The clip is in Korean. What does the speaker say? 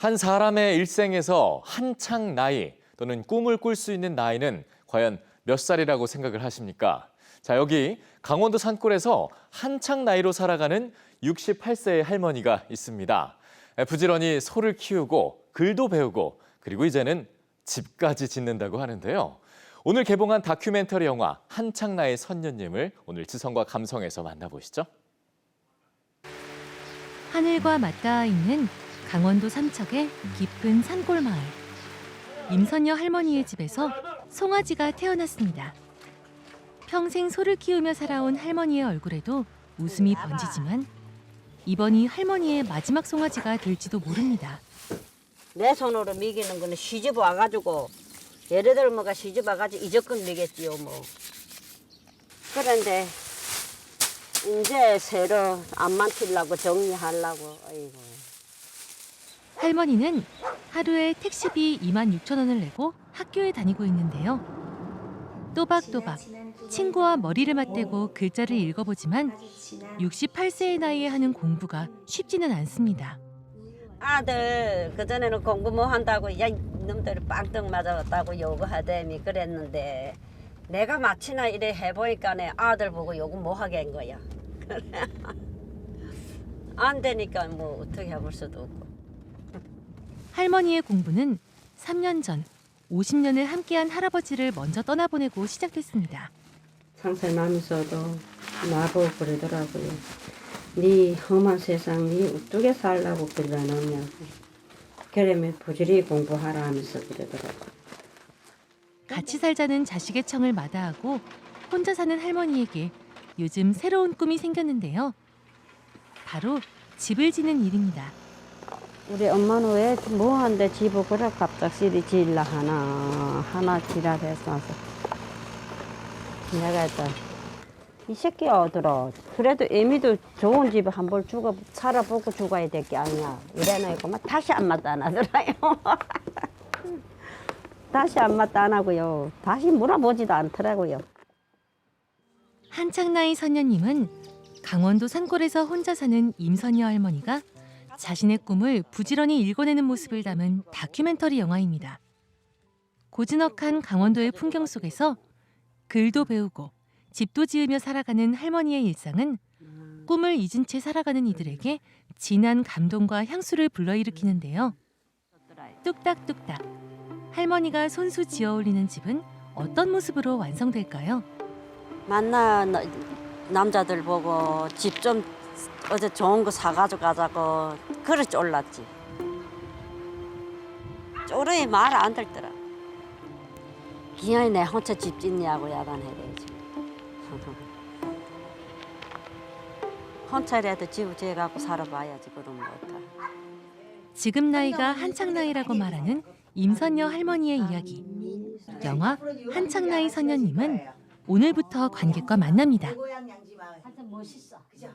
한 사람의 일생에서 한창 나이 또는 꿈을 꿀 수 있는 나이는 과연 몇 살이라고 생각을 하십니까? 자, 여기 강원도 산골에서 한창 나이로 살아가는 68세의 할머니가 있습니다. 부지런히 소를 키우고 글도 배우고 그리고 이제는 집까지 짓는다고 하는데요. 오늘 개봉한 다큐멘터리 영화 한창 나이 선녀님을 오늘 지성과 감성에서 만나보시죠. 하늘과 맞닿아 있는 강원도 삼척의 깊은 산골 마을. 임선녀 할머니의 집에서 송아지가 태어났습니다. 평생 소를 키우며 살아온 할머니의 얼굴에도 웃음이 번지지만 이번이 할머니의 마지막 송아지가 될지도 모릅니다. 내 손으로 미기는 거는 시집 와가지고 예를 들어 뭐가 시집 와가지고 이적금 미겠지요 뭐 그런데 이제 새로 안 만들려고 정리하려고 아이고 할머니는 하루에 택시비 2만 6천 원을 내고 학교에 다니고 있는데요. 또박또박 친구와 머리를 맞대고 글자를 읽어보지만 68세의 나이에 하는 공부가 쉽지는 않습니다. 아들 그전에는 공부 뭐 한다고 야 놈들이 빵떡 맞아왔다고 요구하더니 그랬는데 내가 마치나 이래 해보니까 내 아들 보고 요구 뭐 하게 한 거야 안 되니까 뭐 어떻게 해볼 수도 없고 할머니의 공부는 3년 전 50년을 함께한 할아버지를 먼저 떠나보내고 시작됐습니다. 상세마면서도 나보고 그러더라고요. 네 험한 세상 네 어떻게 살라고 그러냐고. 그러면 부지런히 공부하라 하면서 그러더라고요. 같이 살자는 자식의 청을 마다하고 혼자 사는 할머니에게 요즘 새로운 꿈이 생겼는데요. 바로 집을 짓는 일입니다. 우리 엄마는 왜 뭐한데 집을 그래 갑작스레 지으려 하나. 하나 지랄해서 내가 했다 이 새끼 어들어. 그래도 애미도 좋은 집에 한 번 죽어 살아보고 죽어야 될 게 아니야. 이래놓고 막 다시 안 맞다 안 하더라요. 다시 안 맞다 안 하고요. 다시 물어보지도 않더라고요. 한창 나이 선녀님은 강원도 산골에서 혼자 사는 임선녀 할머니가 자신의 꿈을 부지런히 읽어내는 모습을 담은 다큐멘터리 영화입니다. 고즈넉한 강원도의 풍경 속에서 글도 배우고 집도 지으며 살아가는 할머니의 일상은 꿈을 잊은 채 살아가는 이들에게 진한 감동과 향수를 불러일으키는데요. 뚝딱뚝딱 할머니가 손수 지어 올리는 집은 어떤 모습으로 완성될까요? 만나 나- 남자들 보고 집 좀 어제 좋은 거 사가지고 가자고 그래 쫄랐지. 쪼르이 말안 들더라. 기어이 내 혼자 집 짓냐고 야단해야지. 혼자라도 집 지어갖고 살아봐야지 그럼 뭐다. 지금 나이가 한창 나이라고 말하는 임선녀 할머니의 이야기. 영화 한창 나이 선녀님은 오늘부터 관객과 만납니다. 멋있어. 그죠?